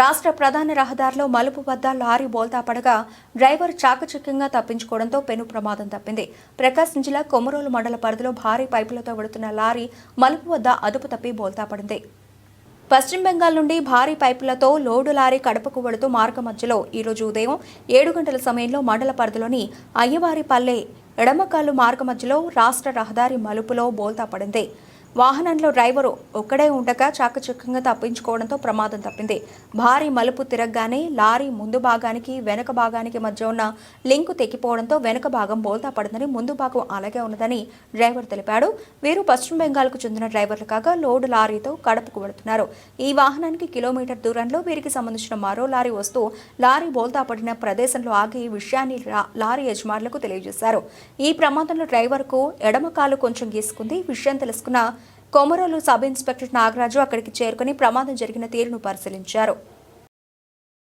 రాష్ట్ర ప్రధాన రహదారిలో మలుపు వద్ద లారీ బోల్తా పడగా డ్రైవర్ చాకచక్యంగా తప్పించుకోవడంతో పెను ప్రమాదం తప్పింది. ప్రకాశం జిల్లా కొమరోలు మండల పరిధిలో భారీ పైపులతో వెడుతున్న లారీ మలుపు వద్ద అదుపు తప్పి బోల్తా పడింది. పశ్చిమ బెంగాల్ నుండి భారీ పైపులతో లోడు లారీ కడపకు వెళుతూ మార్గ మధ్యలో ఈరోజు ఉదయం ఏడు గంటల సమయంలో మండల పరిధిలోని అయ్యవారిపల్లె ఎడమకాలు మార్గ మధ్యలో రాష్ట్ర రహదారి మలుపులో బోల్తా పడింది. వాహనంలో డ్రైవరు ఒక్కడే ఉండగా చాకచక్యంగా తప్పించుకోవడంతో ప్రమాదం తప్పింది. భారీ మలుపు తిరగగానే లారీ ముందు భాగానికి వెనక భాగానికి మధ్య ఉన్న లింకు తెగిపోవడంతో వెనక భాగం బోల్తా పడిందని ముందు భాగం అలాగే ఉన్నదని డ్రైవర్ తెలిపాడు. వీరు పశ్చిమ బెంగాల్కు చెందిన డ్రైవర్లు కాగా లోడ్ లారీతో కడపకు వెళుతున్నారు. ఈ వాహనానికి కిలోమీటర్ దూరంలో వీరికి సంబంధించిన మరో లారీ వస్తూ లారీ బోల్తా పడిన ప్రదేశంలో ఆగి ఈ విషయాన్ని లారీ యజమానులకు తెలియజేశారు. ఈ ప్రమాదంలో డ్రైవర్కు ఎడమ కాలు కొంచెం గీసుకుంది. విషయం తెలుసుకున్న కొమరోలు సబ్ ఇన్స్పెక్టర్ నాగరాజు అక్కడికి చేరుకుని ప్రమాదం జరిగిన తీరును పరిశీలించారు.